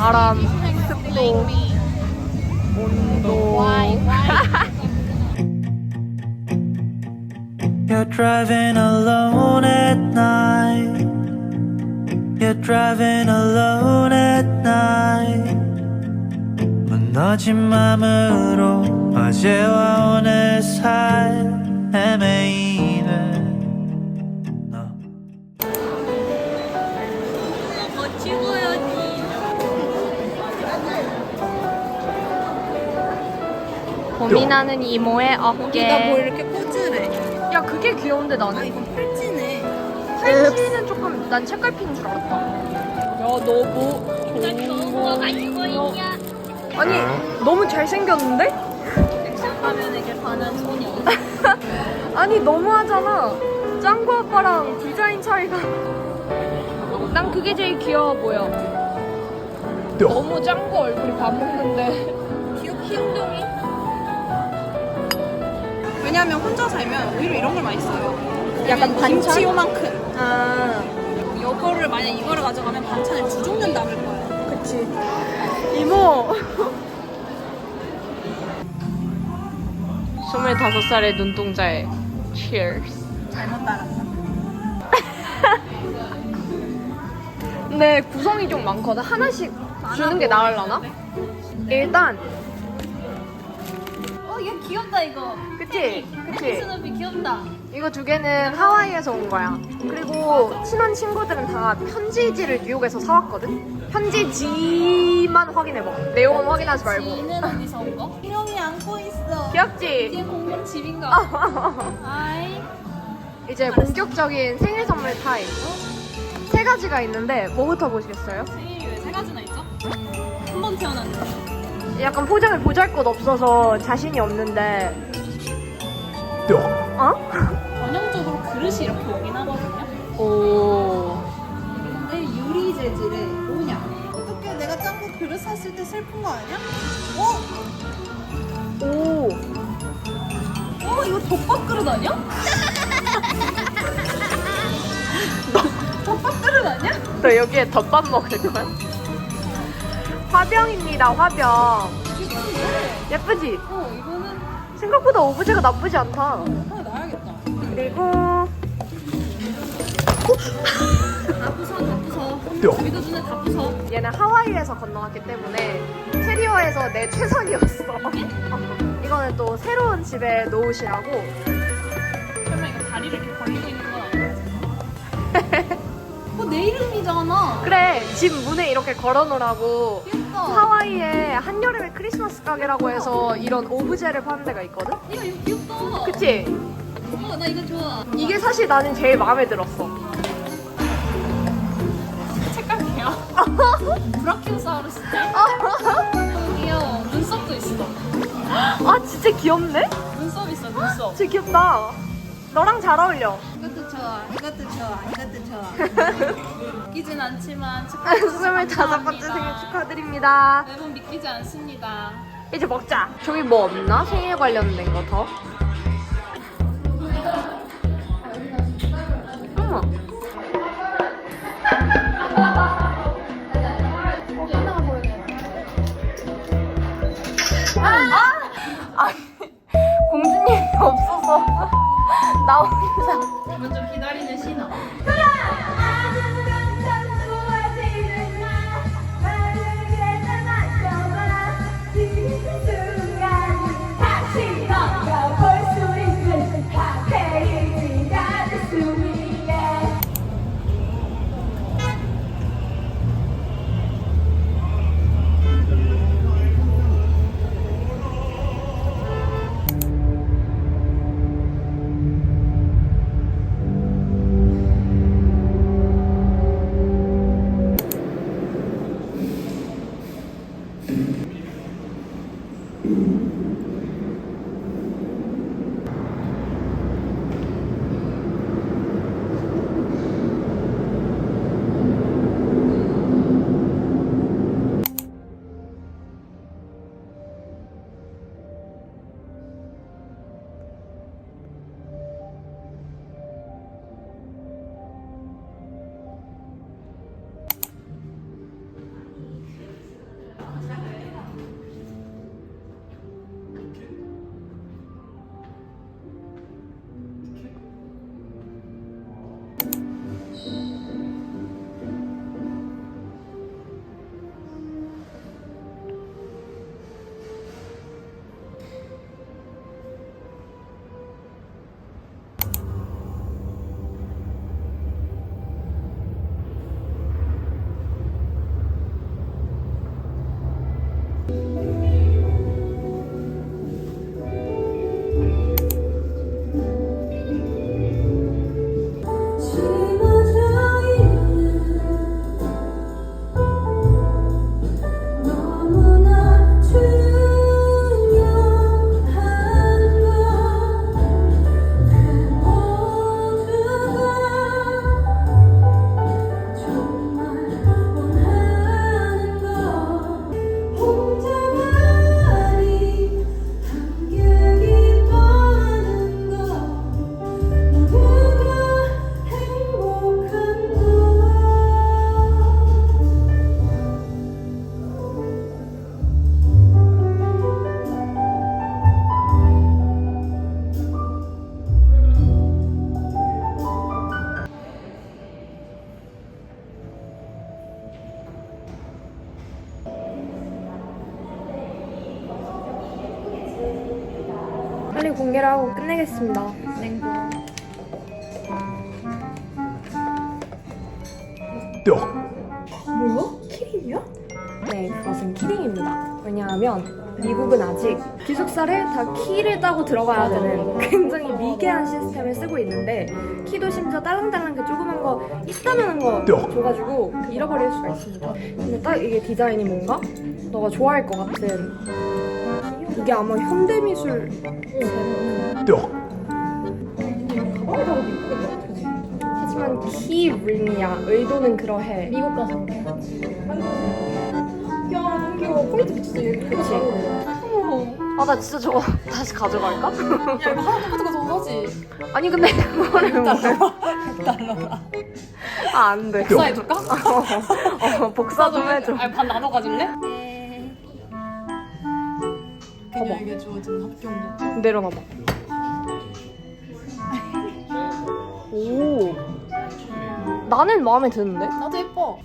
바람, 습도, 온도. You're driving alone at night. You're driving alone at night. 무너진 맘으로 어제와 오늘 사이 헤매이 고민하는 이모의 어깨. 나뭐 이렇게 꽂으래. 야 그게 귀여운데 아 나는. 이건 팔찌네. 팔찌는 조금 난 책갈피인 줄 알았다. 야 너무 좋은 거가 이거야. 아니 너무 잘생겼는데? 하면 이게 반한 손이. 아니 너무하잖아. 짱구 아빠랑 디자인 차이가. 난 그게 제일 귀여워 보여. 너무 짱구 얼굴이 밥 먹는데. 귀엽 귀염둥이. 왜냐면 혼자 살면 오히려 이런 걸 많이 써요. 약간 반찬? 김치 요만큼. 아 이거를 만약 이거를 가져가면 반찬을 두 종류 남을 거예요. 그치. 이모. 25살의 눈동자에 cheers. 잘못 따랐다. 근데 구성이 좀 많거든. 하나씩 주는 게 나을라나? 일단 어, 얘 귀엽다 이거. 그치? 그치? 스누피 귀엽다. 이거 두 개는 하와이에서 온 거야. 그리고 친한 친구들은 다 편지지를 뉴욕에서 사왔거든. 편지지만 확인해봐. 내용은 확인하지 말고. 지는 어디서 온 거? 희영이 안고 있어. 귀엽지? 뒤에 공룡 집인가? 아이. 이제 본격적인 생일 선물 타임. 세 가지가 있는데 뭐부터 보시겠어요? 생일이 왜 세 가지나 있죠? 한 번 태어났는데. 약간 포장을 보잘 것 없어서 자신이 없는데. 어? 전형적으로 그릇이 이렇게 오긴 하거든요. 오. 근데 유리 재질의 뭐냐? 어떻게 내가 짱구 그릇 샀을 때 슬픈 거 아니야? 어? 오. 어? 이거 덮밥 그릇 아니야? 덮밥 그릇 아니야? 너 여기에 덮밥 먹을 거야? 화병입니다, 화병. 예쁘지? 어 이거는 생각보다 오브제가 나쁘지 않다. 하나 놔야겠다. 그리고 다 부숴 다 부숴. 우리도 눈에 다 부숴. 얘는 하와이에서 건너왔기 때문에 캐리어에서 내 최선이었어. 이거는 또 새로운 집에 놓으시라고. 설마 이거 다리를 이렇게 벌리고 있는 건 아니지? 어, 내 이름이잖아. 그래, 집 문에 이렇게 걸어놓으라고. 귀엽다. 하와이에 한여름의 크리스마스 가게라고 해서 이런 오브제를 파는 데가 있거든? 이거 이거 귀엽다. 그치? 어, 나 이거 좋아. 이게 사실 나는 제일 마음에 들었어. 색깔이야. 브라키오사우루스 때. 귀여워. 눈썹도 있어. 아, 진짜 귀엽네? 눈썹 있어, 눈썹. 진짜 귀엽다. 너랑 잘 어울려. 이것도 좋아, 이것도 좋아, 이것도 좋아. 믿기진 않지만 축하드립니다. 25번째 생일 축하드립니다. 매번 믿기지 않습니다. 이제 먹자. 저기 뭐 없나? 생일 관련된 거 더? 어머. 먼저 기다리는 신호. 공개를 하고 끝내겠습니다. 냉고. 뭐야? 키링이야? 네, 그것은 키링입니다. 왜냐하면 미국은 아직 기숙사를 다 키를 따고 들어가야 되는 굉장히 미개한 시스템을 쓰고 있는데 키도 심지어 딸랑딸랑 그 조그만 거 이따만한 거 줘가지고 잃어버릴 수가 있습니다. 근데 딱 이게 디자인이 뭔가 너가 좋아할 것 같은 이게 아마 현대미술. 그치? 하지만 키 링이야. 의도는 그러해. 미국 가서 야 너무 귀여워. 포인트 미쳤어. 얘 그치? 아나 진짜 저거 다시 가져갈까? 야 이거 하나 똑같은 거 하지 아니 근데 그거는 달러라 아안 돼. 복사해줄까? 어, 복사 좀 해줘. 아니 반 나눠 가질래? 그녀에게 주어진 합격무 내려놔봐. 오. 나는 마음에 드는데? 나도 예뻐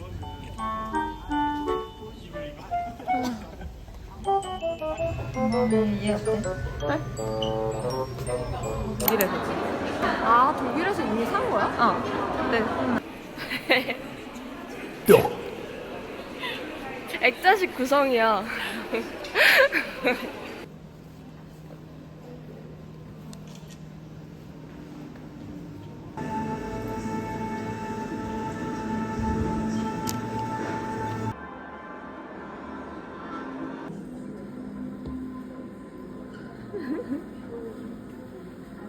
얘 어때? 독일에서. 아 독일에서 이미 산 거야? 어. 네. 액자식 구성이야.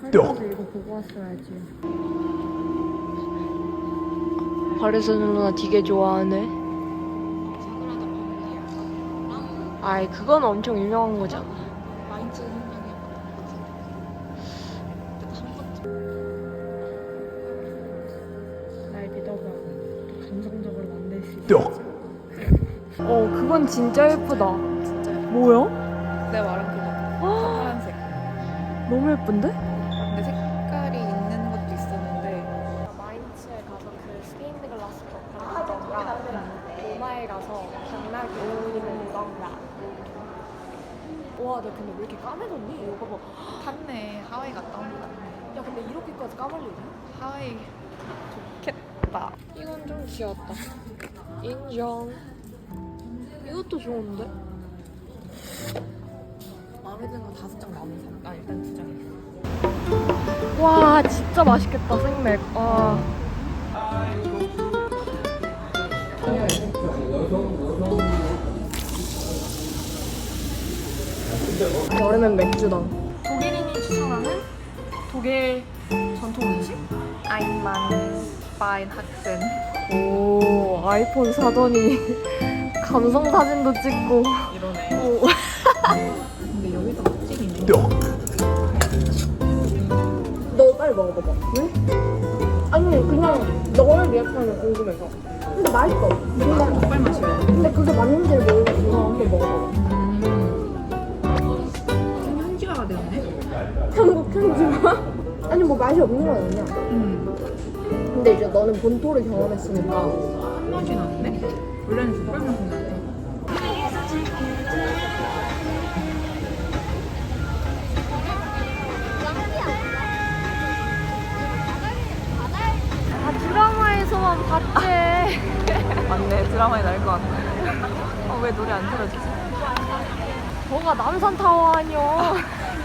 이거 보고 왔어야지. 바르셀로나 누나 되게 좋아하네. 아이 그건 엄청 유명한 거잖아. 날 믿어봐. 감성적으로 만들 수 있어. 어 그건 진짜 예쁘다. 진짜 뭐야? 말한 그거 파란색 너무 예쁜데? 근데 색깔이 있는 것도 있었는데 마인츠에 가서 그 스테인드 글라스 벽화라던가 로마에 가서 당나귀 그리는 건가. 와, 나 근데 왜 이렇게 까매졌니? 이거 봐. 탔네 하와이 갔다 온거 같네 야, 근데 이렇게까지 까말리냐? 하와이 좋겠다. 이건 좀 귀엽다. 인정. 이것도 좋은데? 마음에 드는 거 다섯 장 나오면 산다 일단 두 장. 와, 진짜 맛있겠다, 생맥. 와. 여름엔 맥주다. 독일인이 추천하는 독일 전통 음식? 아인만 바인 학생. 오, 아이폰 사더니 감성 사진도 찍고. 이러네 오. 너 빨리 먹어봐봐. 왜? 아니 그냥 너의 리액션이 궁금해서. 근데 맛있어. 근데, 족발 맛이야 근데 그게 맞는지를 모르겠어. 한번 먹어봐봐. 좀 현지화가 됐네 한국 현지화? 아니 뭐 맛이 없는 건 아니야. 음 근데 이제 너는 본토를 경험했으니까. 한 맛이 나는데? 원래는 족발 맛이 나는데 봤지. 맞네 드라마에 나올 것 같네 어, 왜 노래 안 틀어주지? 뭐가 남산타워 아니야.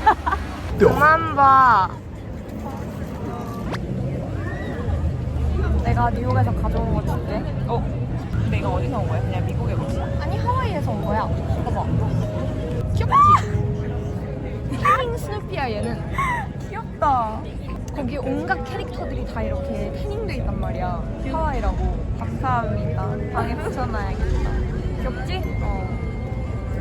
그만 봐. 내가 뉴욕에서 가져온 거 줄게. 어? 근데 이거 어디서 온 거야? 그냥 미국에 옷이야? 아니 하와이에서 온 거야. 봐봐. 귀엽지? 태닝 스누피야 얘는. 귀엽다 거기 온갖 캐릭터들이 다 이렇게 태닝돼 있단 말이야. 하와이라고. 감사합니다 방에 붙여놔야겠다 귀엽지? 어.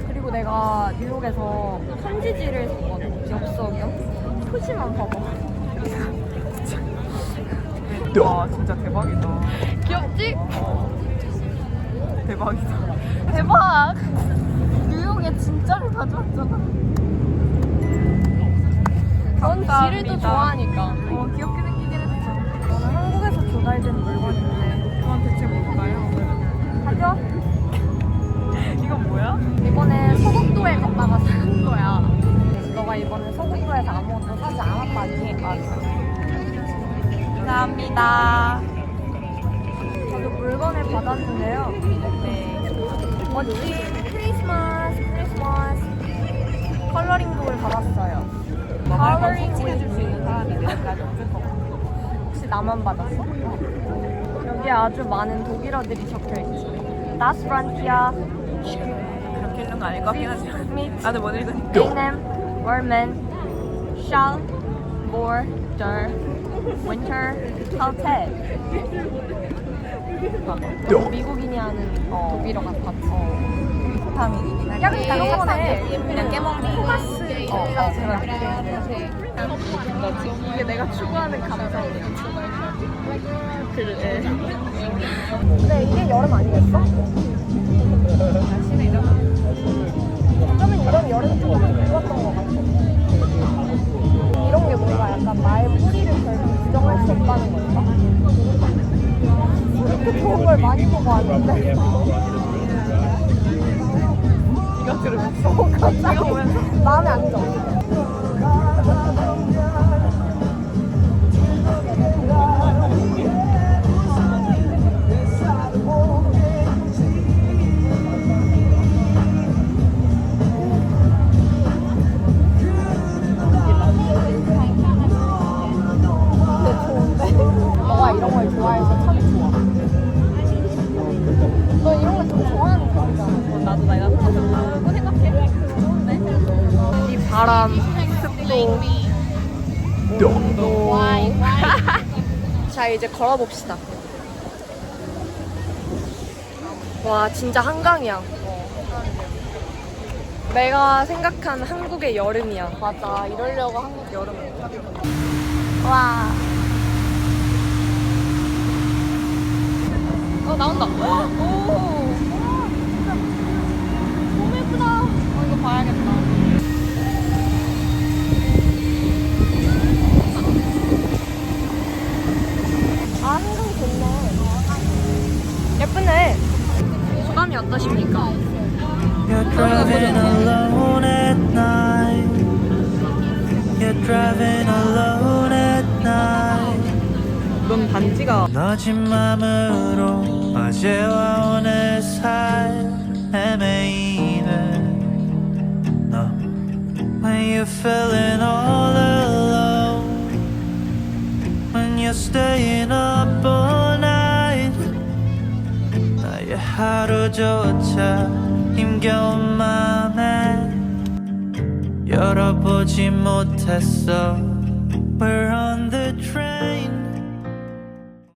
그리고 내가 뉴욕에서 편지지를 샀거든. 엽서경. 표지만 봐봐. 와 진짜 대박이다 귀엽지? 대박이다 대박! 뉴욕에 진짜를 가져왔잖아. 넌 지를 또 좋아하니까. 어 귀엽게 생기긴 했어 너는 한국에서 조달된 물건인데. 나만 받았어? 여기 아주 많은 독일어들이 적혀 있지. Das Frontier, 그렇게 읽는 거 아닐 것 같긴 하지. 나도 못 읽으니까. Einem, Werman, Schall, Border, Winter, Calte. 미국인이 하는 독일어 같았어. 비타민. 약간 그런 거네. 그냥 토마스 어. 이게. 근데 이게 여름 아니겠어? 어쩌면 이런 여름 조금 좋았던 것 같아. 이런 게 뭔가 약간 나의 뿌리를 결국 부정할 수 없다는 건가? 이렇게 좋은 걸 많이 보고 왔는데. 이거 들으면서. 어, 갑자기 마음에 안 져. 근 바람, 습도, 온도. 자 이제 걸어봅시다. 와 진짜 한강이야. 내가 생각한 한국의 여름이야. 맞아. 이러려고 한국 여름에. 와. 어, 나온다. 오. 어제와 오늘 사이 헤매이는 너 When you're feeling all alone When you're staying up all night 나의 하루조차 힘겨운 맘에 열어보지 못했어 We're on